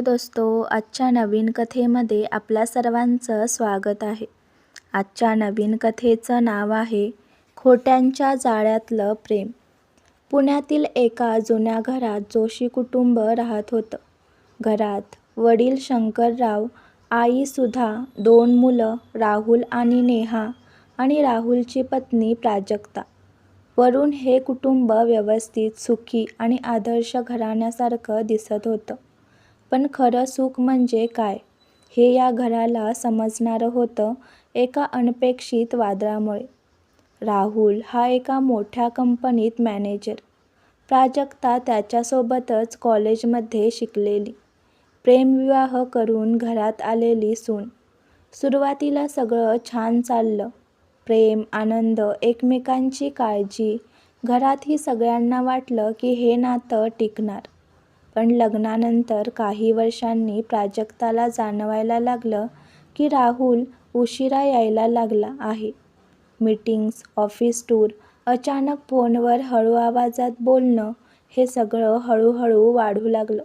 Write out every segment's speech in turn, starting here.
दोस्तो आजच्या नवीन कथेमध्ये आपल्या सर्वांचं स्वागत आहे. आजच्या नवीन कथेचं नाव आहे खोट्यांच्या जाळ्यातलं प्रेम. पुण्यातील एका जुन्या घरात जोशी कुटुंब राहत होतं. घरात वडील शंकरराव आई सुधा दोन मुलं राहुल आणि नेहा आणि राहुलची पत्नी प्राजक्ता. वरून हे कुटुंब व्यवस्थित सुखी आणि आदर्श घराण्यासारखं दिसत होतं. पण खरं सुख म्हणजे काय? हे या घराला समजणारं होतं एका अनपेक्षित वादळामुळे. राहुल हा एका मोठ्या कंपनीत मॅनेजर. प्राजक्ता त्याच्यासोबतच कॉलेजमध्ये शिकलेली. प्रेमविवाह करून घरात आलेली सून. सुरुवातीला सगळं छान चाललं. प्रेम आनंद एकमेकांची काळजी. घरातही सगळ्यांना वाटलं की हे नातं टिकणार. पण लग्नानंतर काही वर्षांनी प्राजक्ताला जाणवायला लागलं की राहुल उशिरा यायला लागला आहे. मीटिंग्स ऑफिस टूर अचानक फोनवर हळू आवाजात बोलणं हे सगळं हळूहळू वाढू लागलं.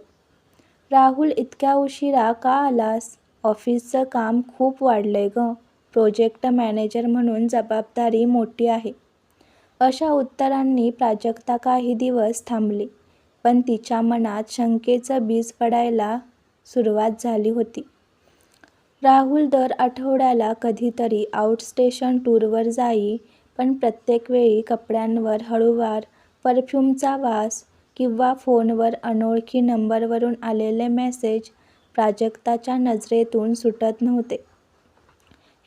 राहुल इतक्या उशिरा का आलास? ऑफिसचं काम खूप वाढलंय गं. प्रोजेक्ट मॅनेजर म्हणून जबाबदारी मोठी आहे. अशा उत्तरांनी प्राजक्ता काही दिवस थांबली. पण तिच्या मनात शंकेचं बीज पडायला सुरुवात झाली होती. राहुल दर आठवड्याला कधीतरी आउटस्टेशन टूरवर जाई पण प्रत्येक वेळी कपड्यांवर हळूवार परफ्यूमचा वास किंवा फोनवर अनोळखी नंबरवरून आलेले मेसेज प्राजक्ताच्या नजरेतून सुटत नव्हते.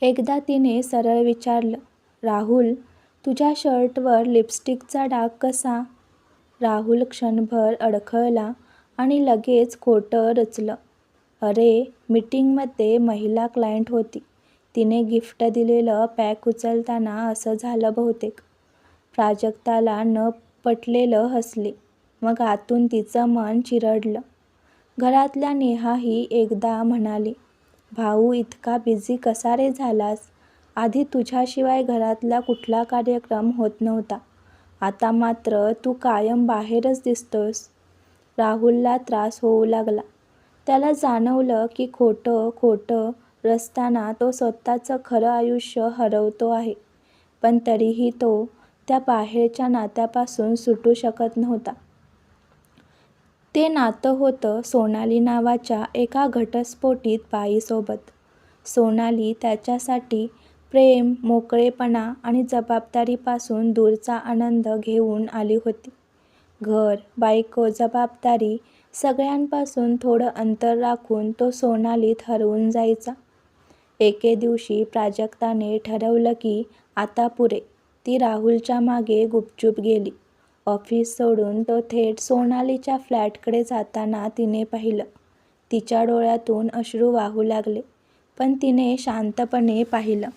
एकदा तिने सरळ विचारलं राहुल तुझ्या शर्टवर लिपस्टिकचा डाग कसा? राहुल क्षणभर अडखळला आणि लगेच खोटं रचलं. अरे मीटिंगमध्ये महिला क्लायंट होती. तिने गिफ्ट दिलेलं पॅक उचलताना असं झालं बहुतेक. प्राजक्ताला न पटलेलं हसले. मग आतून तिचं मन चिरडलं. घरातल्या नेहाही एकदा म्हणाली भाऊ इतका बिझी कसा रे झालास? आधी तुझ्याशिवाय घरातला कुठला कार्यक्रम होत नव्हता. आता मात्र तू कायम बाहेरच दिसतोस. राहुलला त्रास होऊ लागला. त्याला जाणवलं की खोटं खोटं रचताना तो स्वतःचं खरं आयुष्य हरवतो आहे. पण तरीही तो त्या बाहेरच्या नात्यापासून सुटू शकत नव्हता. ते नातं होतं सोनाली नावाच्या एका घटस्फोटीत बाईसोबत. सोनाली त्याच्यासाठी प्रेम मोकळेपणा आणि जबाबदारीपासून दूरचा आनंद घेऊन आली होती. घर बायको जबाबदारी सगळ्यांपासून थोडं अंतर राखून तो सोनालीत हरवून जायचा. एके दिवशी प्राजक्ताने ठरवलं की आता पुरे. ती राहुलच्या मागे गुपचूप गेली. ऑफिस सोडून तो थेट सोनालीच्या फ्लॅटकडे जाताना तिने पाहिलं. तिच्या डोळ्यातून अश्रू वाहू लागले पण तिने शांतपणे पाहिलं.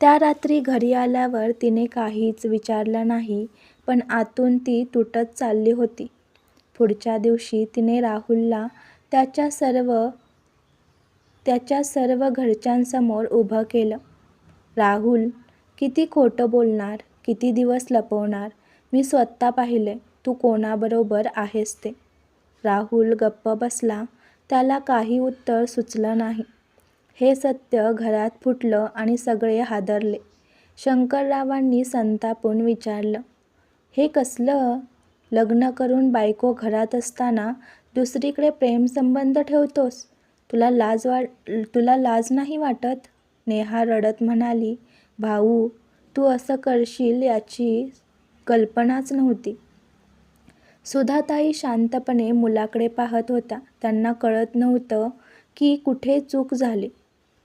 त्या रात्री घरी आल्यावर तिने काहीच विचारलं नाही पण आतून ती तुटत चालली होती. पुढच्या दिवशी तिने राहुलला त्याच्या सर्व त्याच्या सर्व घरच्यांसमोर उभं केलं. राहुल किती खोटं बोलणार किती दिवस लपवणार? मी स्वतः पाहिले तू कोणाबरोबर आहेस ते. राहुल गप्प बसला. त्याला काही उत्तर सुचलं नाही. हे सत्य घरात फुटलं आणि सगळे हादरले. शंकररावांनी संतापून विचारलं हे कसलं? लग्न करून बायको घरात असताना दुसरीकडे प्रेमसंबंध ठेवतोस? तुला लाज वाट तुला लाज नाही वाटत? नेहा रडत म्हणाली भाऊ तू असं करशील याची कल्पनाच नव्हती. सुधाताई शांतपणे मुलाकडे पाहत होता त्यांना कळत नव्हतं की कुठे चूक झाली.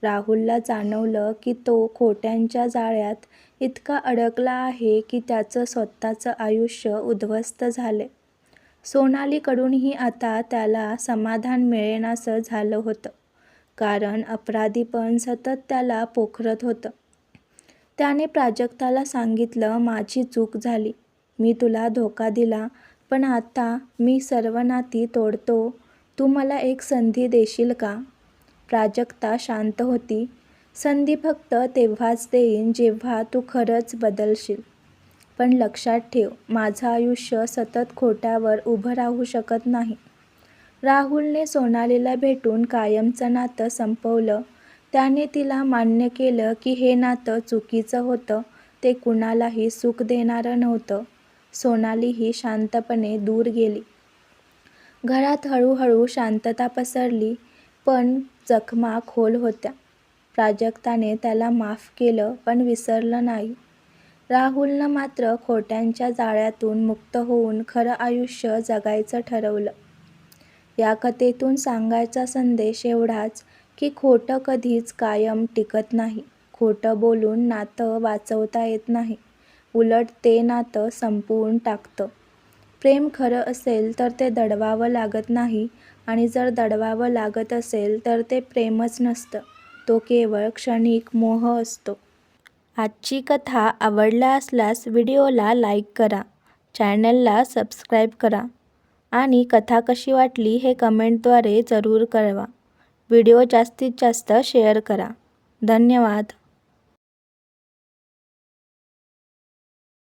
राहुलला जाणवलं की तो खोट्यांच्या जाळ्यात इतका अडकला आहे की त्याचं स्वतःचं आयुष्य उद्ध्वस्त झाले. सोनालीकडूनही आता त्याला समाधान मिळेनासं झालं होतं. कारण अपराधीपण सतत त्याला पोखरत होतं. त्याने प्राजक्ताला सांगितलं माझी चूक झाली. मी तुला धोका दिला पण आता मी सर्व नाती तोडतो. तू मला एक संधी देशील का? प्राजक्ता शांत होती संधी फक्त तेव्हाच देईन जेव्हा तू खरंच बदलशील पण लक्षात ठेव माझं आयुष्य सतत खोट्यावर उभं राहू शकत नाही राहुलने सोनालीला भेटून कायमचं नातं संपवलं. त्याने तिला मान्य केलं की हे नातं चुकीचं होतं. ते कुणालाही सुख देणारं नव्हतं. सोनालीही शांतपणे दूर गेली. घरात हळूहळू शांतता पसरली. पण जखमा खोल होत्या. प्राजक्ताने त्याला माफ केलं पण विसरलं नाही. राहुलनं मात्र खोट्यांच्या जाळ्यातून मुक्त होऊन खरं आयुष्य जगायचं ठरवलं. या कथेतून सांगायचा संदेश एवढाच की खोटं कधीच कायम टिकत नाही. खोटं बोलून नातं वाचवता येत नाही. उलट ते नातं संपवून टाकतं. प्रेम खरं असेल तर ते दडवावं लागत नाही आणि जर दडवावं लागत असेल तर ते प्रेमच नसतं. तो केवळ क्षणिक मोह असतो. आजची कथा आवडला असल्यास व्हिडिओला लाईक करा, चॅनलला सबस्क्राईब करा आणि कथा कशी वाटली हे कमेंटद्वारे जरूर कळवा. व्हिडिओ जास्तीत जास्त शेअर करा. धन्यवाद.